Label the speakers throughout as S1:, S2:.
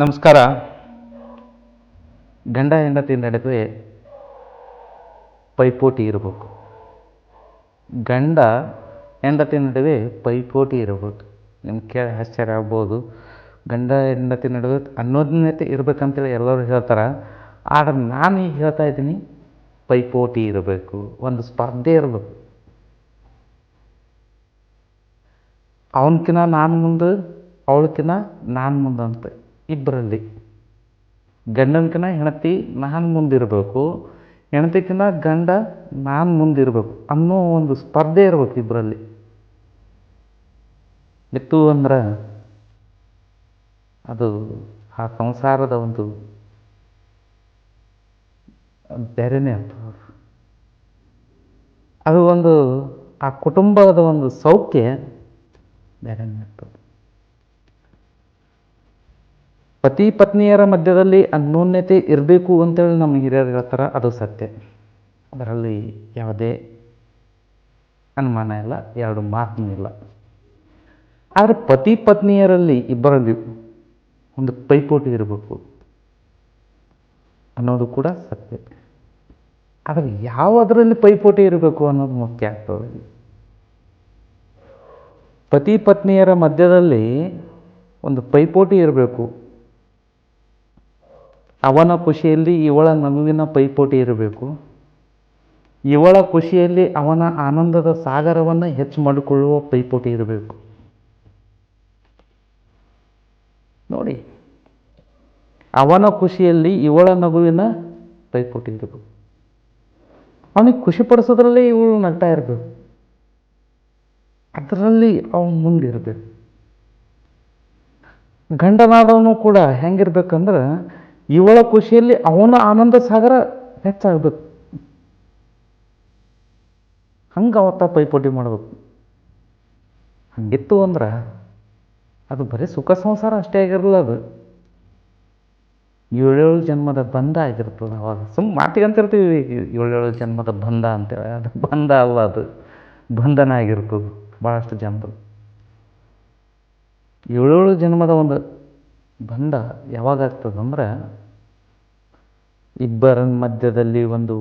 S1: ನಮಸ್ಕಾರ. ಗಂಡ ಹೆಂಡತಿ ನಡುವೆ ಪೈಪೋಟಿ ಇರಬೇಕು. ಗಂಡ ಹೆಂಡತಿ ನಡುವೆ ಪೈಪೋಟಿ ಇರಬೇಕು. ನಿಮ್ಮ ಕೇಳಿ ಆಶ್ಚರ್ಯ ಆಗ್ಬೋದು. ಗಂಡ ಹೆಂಡತಿ ನಡುವೆ ಅನ್ಯೋನ್ಯತೆ ಇರಬೇಕಂತೇಳಿ ಎಲ್ಲರೂ ಹೇಳ್ತಾರೆ. ಆದ್ರೆ ನಾನು ಈಗ ಹೇಳ್ತಾ ಇದ್ದೀನಿ, ಪೈಪೋಟಿ ಇರಬೇಕು. ಒಂದು ಸ್ಪರ್ಧೆ ಇರಬೇಕು. ಅವನಕಿನ ನಾನು ಮುಂದೆ ಅವಳಕಿನ ನಾನು ಮುಂದೆ ಅಂತ. ಇಬ್ಬರಲ್ಲಿ. ಗಂಡನಕಿನ ಹೆಂಡತಿ ನಾನು ಮುಂದಿರಬೇಕು ಹೆಣತಿಕಿನ ಗಂಡ ನಾನು ಮುಂದಿರಬೇಕು ಅನ್ನೋ ಒಂದು ಸ್ಪರ್ಧೆ ಇರಬೇಕು ಇಬ್ಬರಲ್ಲಿ. ಇತ್ತು ಅಂದ್ರೆ ಅದು ಆ ಸಂಸಾರದ ಒಂದು ಬೇರೆನೇ ಅಂತ ಅದು ಒಂದು ಆ ಕುಟುಂಬದ ಒಂದು ಸೌಖ್ಯ ಬೇರೆನೇ ಆಗ್ತದೆ. ಪತಿ ಪತ್ನಿಯರ ಮಧ್ಯದಲ್ಲಿ ಅನ್ಯೋನ್ಯತೆ ಇರಬೇಕು ಅಂತೇಳಿ ನಮ್ಮ ಹಿರಿಯರು ಹೇಳ್ತಾರೆ, ಅದು ಸತ್ಯ. ಅದರಲ್ಲಿ ಯಾವುದೇ ಅನುಮಾನ ಇಲ್ಲ, ಎರಡು ಮಾತೂ ಇಲ್ಲ. ಆದರೆ ಪತಿ ಪತ್ನಿಯರಲ್ಲಿ ಇಬ್ಬರಲ್ಲಿ ಒಂದು ಪೈಪೋಟಿ ಇರಬೇಕು ಅನ್ನೋದು ಕೂಡ ಸತ್ಯ. ಆದರೆ ಯಾವುದರಲ್ಲಿ ಪೈಪೋಟಿ ಇರಬೇಕು ಅನ್ನೋದು ಮುಖ್ಯ ಆಗ್ತದೆ. ಪತಿ ಪತ್ನಿಯರ ಮಧ್ಯದಲ್ಲಿ ಒಂದು ಪೈಪೋಟಿ ಇರಬೇಕು. ಅವನ ಖುಷಿಯಲ್ಲಿ ಇವಳ ನಗುವಿನ ಪೈಪೋಟಿ ಇರಬೇಕು. ಇವಳ ಖುಷಿಯಲ್ಲಿ ಅವನ ಆನಂದದ ಸಾಗರವನ್ನು ಹೆಚ್ಚು ಮಾಡಿಕೊಳ್ಳುವ ಪೈಪೋಟಿ ಇರಬೇಕು. ನೋಡಿ, ಅವನ ಖುಷಿಯಲ್ಲಿ ಇವಳ ನಗುವಿನ ಪೈಪೋಟಿ ಇರಬೇಕು. ಅವನಿಗೆ ಖುಷಿ ಪಡಿಸೋದ್ರಲ್ಲಿ ಇವಳು ನಗ್ತಾ ಇರಬೇಕು. ಅದರಲ್ಲಿ ಅವನು ಮುಂದಿರಬೇಕು. ಗಂಡನಾದವನು ಕೂಡ ಹೆಂಗಿರ್ಬೇಕಂದ್ರೆ ಇವಳ ಖುಷಿಯಲ್ಲಿ ಅವನ ಆನಂದ ಸಾಗರ ಹೆಚ್ಚಾಗಬೇಕು. ಹಂಗೆ ಅವತ್ತ ಪೈಪೋಟಿ ಮಾಡಬೇಕು. ಹಂಗಿತ್ತು ಅಂದ್ರೆ ಅದು ಬರೀ ಸುಖ ಸಂಸಾರ ಅಷ್ಟೇ ಆಗಿರಲಿಲ್ಲ ಅದು. ಏಳೇಳು ಜನ್ಮದ ಬಂಧ ಆಗಿರ್ತದೆ ಅವಾಗ. ಸುಮ್ಮ ಮಾತಿಗೆ ಅಂತಿರ್ತೀವಿ ಏಳೇಳು ಜನ್ಮದ ಬಂಧ ಅಂತೇಳಿ ಅದು ಬಂಧ ಅಲ್ಲ ಅದು. ಬಂಧನ ಆಗಿರ್ತದೆ ಭಾಳಷ್ಟು ಜನರು. ಏಳೇಳು ಜನ್ಮದ ಒಂದು ಬಂಧ ಯಾವಾಗ ಆಗ್ತದಂದ್ರೆ ಇಬ್ಬರ ಮಧ್ಯದಲ್ಲಿ ಒಂದು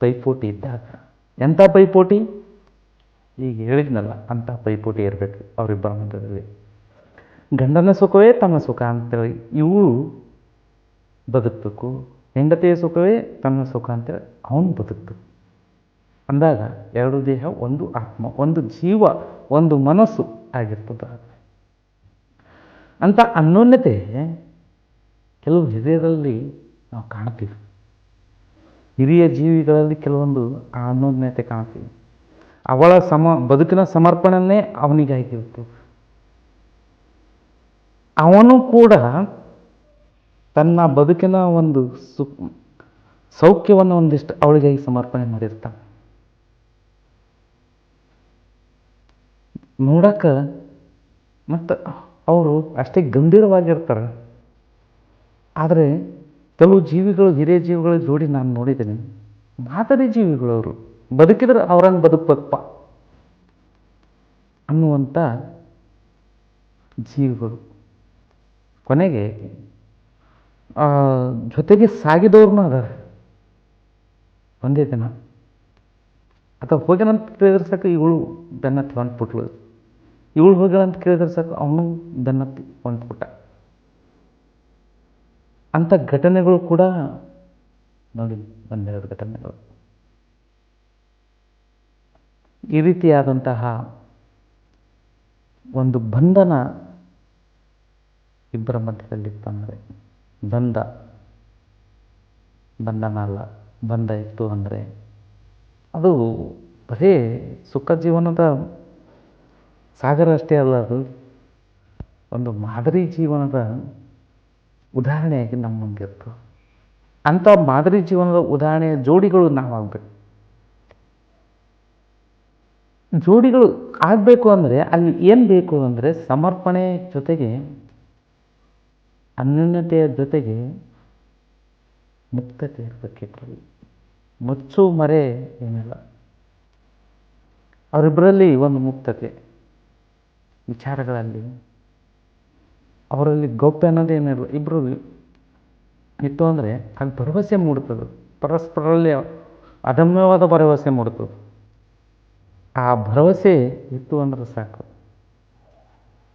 S1: ಪೈಪೋಟಿ ಇದ್ದಾಗ ಎಂಥ ಪೈಪೋಟಿ? ಈಗ ಹೇಳಿದ್ನಲ್ಲ, ಅಂಥ ಪೈಪೋಟಿ ಇರಬೇಕು ಅವರಿಬ್ಬರ ಮಧ್ಯದಲ್ಲಿ. ಗಂಡನ ಸುಖವೇ ತನ್ನ ಸುಖ ಅಂತೇಳಿ ಇವು ಬದುಕಬೇಕು. ಹೆಂಡತಿಯ ಸುಖವೇ ತನ್ನ ಸುಖ ಅಂತೇಳಿ ಅವನು ಬದುಕಬೇಕು. ಅಂದಾಗ ಎರಡು ದೇಹ, ಒಂದು ಆತ್ಮ, ಒಂದು ಜೀವ, ಒಂದು ಮನಸ್ಸು ಆಗಿರ್ತದ. ಅಂಥ ಅನ್ಯೋನ್ಯತೆ ಕೆಲವು ಹಿರಿಯರಲ್ಲಿ ನಾವು ಕಾಣ್ತೀವಿ. ಹಿರಿಯ ಜೀವಿಗಳಲ್ಲಿ ಕೆಲವೊಂದು ಆ ಅನ್ಯೋನ್ಯತೆ ಕಾಣ್ತೀವಿ. ಅವಳ ಸಮ, ಬದುಕಿನ ಸಮರ್ಪಣೆಯೇ ಅವನಿಗಾಗಿರುತ್ತೆ ಅವನು ಕೂಡ ತನ್ನ ಬದುಕಿನ ಒಂದು ಸು, ಸೌಖ್ಯವನ್ನು ಒಂದಿಷ್ಟು ಅವಳಿಗಾಗಿ ಸಮರ್ಪಣೆ ಮಾಡಿರ್ತಾನೆ. ನೋಡಕ್ಕೆ, ಮತ್ತು ಅವರು ಅಷ್ಟೇ ಗಂಭೀರವಾಗಿರ್ತಾರೆ. ಆದರೆ ಕೆಲವು ಜೀವಿಗಳು, ಹಿರಿಯ ಜೀವಿಗಳ ಜೋಡಿ ನಾನು ನೋಡಿದ್ದೇನೆ. ಮಾದರಿ ಅವರು ಬದುಕಿದ್ರೆ ಅವ್ರಂಗೆ ಬದುಕಬೇಕಪ್ಪ ಅನ್ನುವಂಥ ಜೀವಿಗಳು. ಕೊನೆಗೆ ಜೊತೆಗೆ ಸಾಗಿದವ್ರನ್ನೂ ಅದಾರೆ. ಒಂದೇ ದಿನ. ಅಥವಾ ಹೋಗ್ಯಾನಂತ ಕೇಳಿದ್ರೆ ಸಾಕು, ಇವಳು ಬೆನ್ನತ್ತಿ ಹೊಂಟ್ಬಿಟ್ಲು ಇವಳು ಹೋಗ್ಯಾಳಂತ ಕೇಳಿದ್ರೆ ಸಾಕು, ಅವನು ಬೆನ್ನತ್ತಿ ಹೊಂಟ್ಬಿಟ್ಟ ಅಂಥ ಘಟನೆಗಳು ಕೂಡ ನೋಡಿ ಒಂದೆರಡು ಘಟನೆಗಳು. ಈ ರೀತಿಯಾದಂತಹ ಒಂದು ಬಂಧನ ಇಬ್ಬರ ಮಧ್ಯದಲ್ಲಿತ್ತು ಅಂದರೆ ಬಂಧ. ಬಂಧನ ಅಲ್ಲ, ಬಂಧ ಇತ್ತು ಅಂದರೆ ಅದು ಬರೀ ಸುಖ ಜೀವನದ ಸಾಗರ ಅಷ್ಟೇ ಅಲ್ಲ ಅದು, ಒಂದು ಮಾದರಿ ಜೀವನದ ಉದಾಹರಣೆಯಾಗಿ ನಮ್ಮ ಮುಂದಿತ್ತು ಅಂಥ ಮಾದರಿ ಜೀವನದ ಉದಾಹರಣೆಯ ಜೋಡಿಗಳು ನಾವಾಗಬೇಕು. ಜೋಡಿಗಳು ಆಗಬೇಕು ಅಂದರೆ ಅಲ್ಲಿ ಏನು ಬೇಕು ಅಂದರೆ ಸಮರ್ಪಣೆ ಜೊತೆಗೆ ಅನ್ಯೂನ್ಯತೆಯ ಜೊತೆಗೆ ಮುಕ್ತತೆ ಇರಬೇಕಿಬ್ಬರಲ್ಲಿ ಮುಚ್ಚು ಮರೆ ಏನಿಲ್ಲ. ಅವರಿಬ್ಬರಲ್ಲಿ ಒಂದು ಮುಕ್ತತೆ. ವಿಚಾರಗಳಲ್ಲಿ ಅವರಲ್ಲಿ ಗೌಪ್ಯ ಅನ್ನೋದು ಏನಿರಲ್ಲ ಇಬ್ಬರು ಇತ್ತು ಅಂದರೆ ಅಲ್ಲಿ ಭರವಸೆ ಮೂಡ್ತದೆ ಪರಸ್ಪರಲ್ಲಿ ಅದಮ್ಯವಾದ ಭರವಸೆ ಮೂಡ್ತದೆ ಆ ಭರವಸೆ ಇತ್ತು ಅಂದ್ರೆ ಸಾಕು.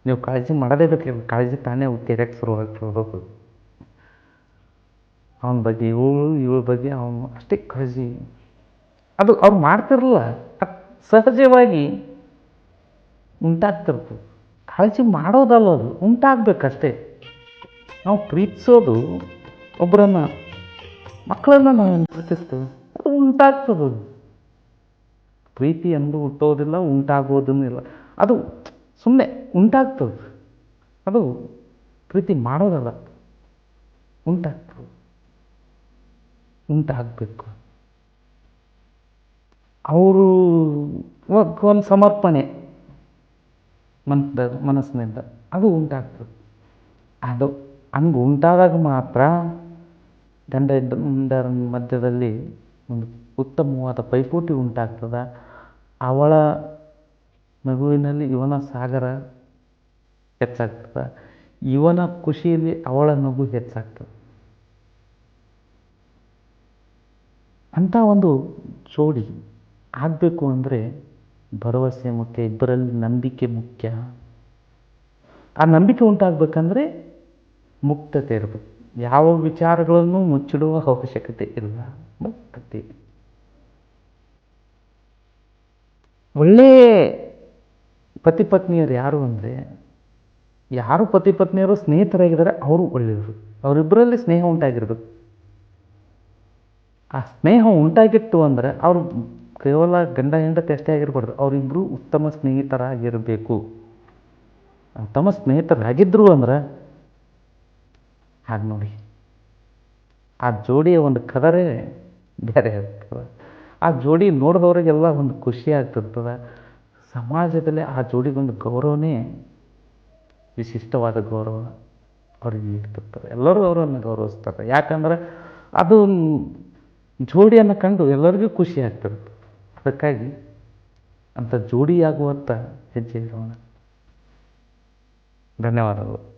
S1: ನೀವು ಕಾಳಜಿ ಮಾಡೋದೇ ಬೇಕಿಲ್ಲ, ಕಾಳಜಿ ತಾನೇ ತೆರೆಯಕ್ಕೆ ಶುರುವಾಗ್ತದೆ. ಅವನ ಬಗ್ಗೆ, ಇವಳು, ಇವಳ ಬಗ್ಗೆ ಅವನು ಅಷ್ಟೇ ಕಾಳಜಿ. ಅದು ಅವ್ರು ಮಾಡ್ತಿರಲ್ಲ ಸಹಜವಾಗಿ ಉಂಟಾಗ್ತಿರ್ತದೆ. ಕಾಳಜಿ ಮಾಡೋದಲ್ಲ ಅದು, ಉಂಟಾಗಬೇಕಷ್ಟೇ. ನಾವು ಪ್ರೀತಿಸೋದು ಒಬ್ಬರನ್ನು ಮಕ್ಕಳನ್ನು ನಾವು ಪ್ರೀತಿಸ್ತೇವೆ? ಅದು ಉಂಟಾಗ್ತದೆ ಪ್ರೀತಿ ಎಂದು ಹುಟ್ಟೋದಿಲ್ಲ ಉಂಟಾಗೋದೂ ಇಲ್ಲ. ಅದು ಸುಮ್ಮನೆ ಉಂಟಾಗ್ತದೆ. ಅದು ಪ್ರೀತಿ ಮಾಡೋದಲ್ಲ. ಉಂಟಾಗ್ತದೆ. ಉಂಟಾಗಬೇಕು. ಅವರು ಒಂದು ಸಮರ್ಪಣೆ. ಮನ್ದ ಮನಸ್ಸಿನಿಂದ. ಅದು ಉಂಟಾಗ್ತದೆ. ಅದು ಹಂಗೆ ಉಂಟಾದಾಗ ಮಾತ್ರ ಗಂಡ ಹೆಂಡರ ಮಧ್ಯದಲ್ಲಿ ಒಂದು ಉತ್ತಮವಾದ ಪೈಪೋಟಿ ಉಂಟಾಗ್ತದೆ. ಅವಳ ಮಗುವಿನಲ್ಲಿ ಇವನ ಸಾಗರ ಹೆಚ್ಚಾಗ್ತದೆ. ಇವನ ಖುಷಿಯಲ್ಲಿ ಅವಳ ನಗು ಹೆಚ್ಚಾಗ್ತದೆ. ಅಂಥ ಒಂದು ಜೋಡಿ ಆಗಬೇಕು ಅಂದರೆ ಭರವಸೆ ಮುಖ್ಯ, ಇಬ್ಬರಲ್ಲಿ ನಂಬಿಕೆ ಮುಖ್ಯ. ಆ ನಂಬಿಕೆ ಉಂಟಾಗಬೇಕಂದ್ರೆ ಮುಕ್ತತೆ ಇರಬೇಕು. ಯಾವ ವಿಚಾರಗಳನ್ನು ಮುಚ್ಚಿಡುವ ಅವಶ್ಯಕತೆ ಇಲ್ಲ. ಮುಕ್ತತೆ. ಒಳ್ಳೆಯ ಪತಿ ಪತ್ನಿಯರು ಯಾರು ಅಂದರೆ, ಯಾರು ಪತಿ ಪತ್ನಿಯರು ಸ್ನೇಹಿತರಾಗಿದ್ದಾರೆ, ಅವರು ಒಳ್ಳೆಯವರು. ಅವರಿಬ್ಬರಲ್ಲಿ ಸ್ನೇಹ ಉಂಟಾಗಿರ್ಬೇಕು. ಆ ಸ್ನೇಹ ಉಂಟಾಗಿತ್ತು ಅಂದರೆ ಅವರು ಕೇವಲ ಗಂಡ ಹೆಂಡತಿ ಅಷ್ಟೇ ಆಗಿರಬಾರ್ದು. ಅವರಿಬ್ಬರು ಉತ್ತಮ ಸ್ನೇಹಿತರಾಗಿರಬೇಕು. ಉತ್ತಮ ಸ್ನೇಹಿತರಾಗಿದ್ದರು ಅಂದ್ರೆ ಹಾಗೆ ನೋಡಿ. ಆ ಜೋಡಿಯ ಒಂದು ಕದರೇ ಬೇರೆ ಆಗ್ತದೆ. ಆ ಜೋಡಿ ನೋಡಿದವರಿಗೆಲ್ಲ ಒಂದು ಖುಷಿ ಆಗ್ತಿರ್ತದೆ. ಸಮಾಜದಲ್ಲಿ ಆ ಜೋಡಿಗೊಂದು ಗೌರವನೇ ವಿಶಿಷ್ಟವಾದ ಗೌರವ ಅವ್ರಿಗೆ ನೀಡ್ತಿರ್ತಾರೆ ಎಲ್ಲರೂ ಅವರನ್ನು ಗೌರವಿಸ್ತಾರೆ. ಯಾಕಂದ್ರೆ ಅದು ಜೋಡಿಯನ್ನು ಕಂಡು ಎಲ್ಲರಿಗೂ ಖುಷಿ ಆಗ್ತಿರುತ್ತೆ. ಅದಕ್ಕಾಗಿ ಅಂಥ ಜೋಡಿಯಾಗುವಂಥ ಹೆಜ್ಜೆ ಇಡೋಣ ಧನ್ಯವಾದಗಳು.